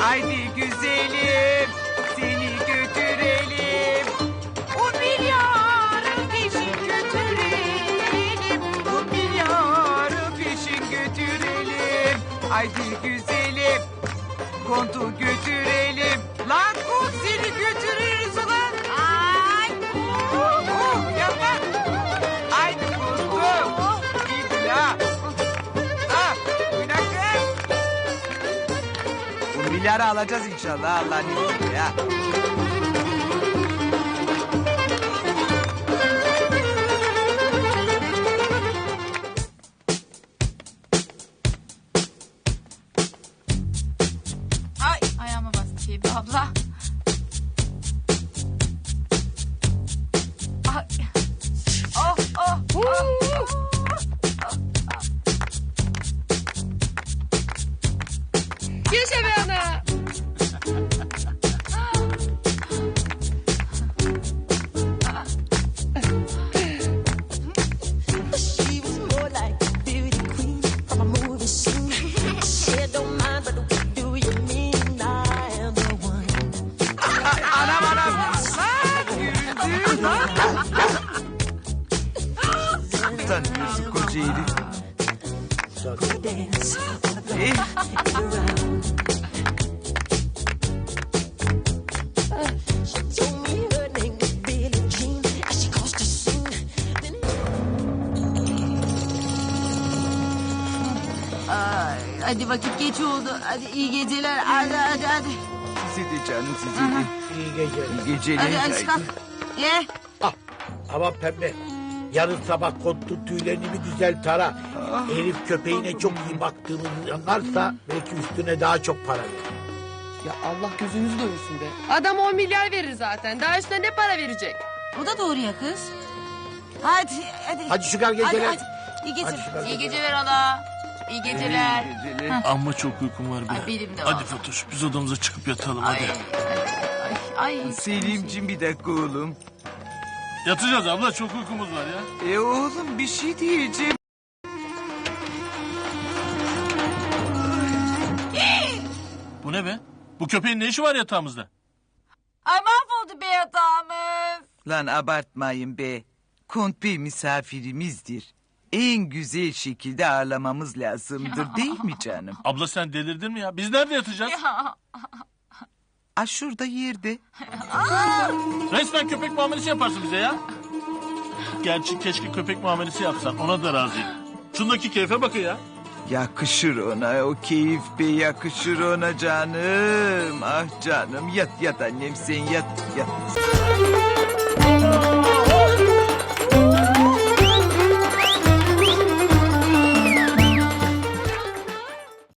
Haydi güzelim seni götürelim. O milyarı peşin götürelim. O milyarı peşin götürelim. Haydi güzelim kontu götürelim. Milyarı alacağız inşallah Allah'ın izniyle ya. Ay ayağıma bastı abla. Ay. Oh oh. oh. Yaşa be ana. Caused a scene. Then Ay, hadi vakit geç oldu. Hadi iyi geceler. Hadi hadi hadi. size de canım size de. İyi geceler. İyi geceler. Hadi hadi kalk. Ye. Ah, aman pembe. Yarın sabah kontun tüylerini bir güzel tara. Herif köpeğine çok iyi baktığımızı anlarsa belki üstüne daha çok para verir. Ya Allah gözünüzü doyursun be. Adam 10 milyar verir zaten. Daha üstüne ne para verecek? O da doğru ya kız. Hadi hadi. Hadi çıkar Hadi geceler. hadi. İyi Hadi geceler. çıkar İyi geceler. hala. İyi geceler. İyi geceler. Amma çok uykum var be. Ay, benim de hadi vallahi. Fatoş biz odamıza çıkıp yatalım Ay, hadi. ay, ay. Selimciğim bir dakika oğlum. Yatacağız abla çok uykumuz var ya. E oğlum bir şey diyeceğim. Bu ne be? Bu köpeğin ne işi var yatağımızda? Ay mahvoldu be yatağımız. Lan abartmayın be. Kont Bey misafirimizdir. En güzel şekilde ağırlamamız lazımdır değil mi canım? Abla sen delirdin mi ya? Biz nerede yatacağız? A şurada yerde. Resmen köpek muamelesi yaparsın bize ya. Gerçi keşke köpek muamelesi yapsan ona da razıyım. Şundaki keyfe bakın ya. Yakışır ona o keyif be yakışır ona canım. Ah canım yat yat annem sen yat yat.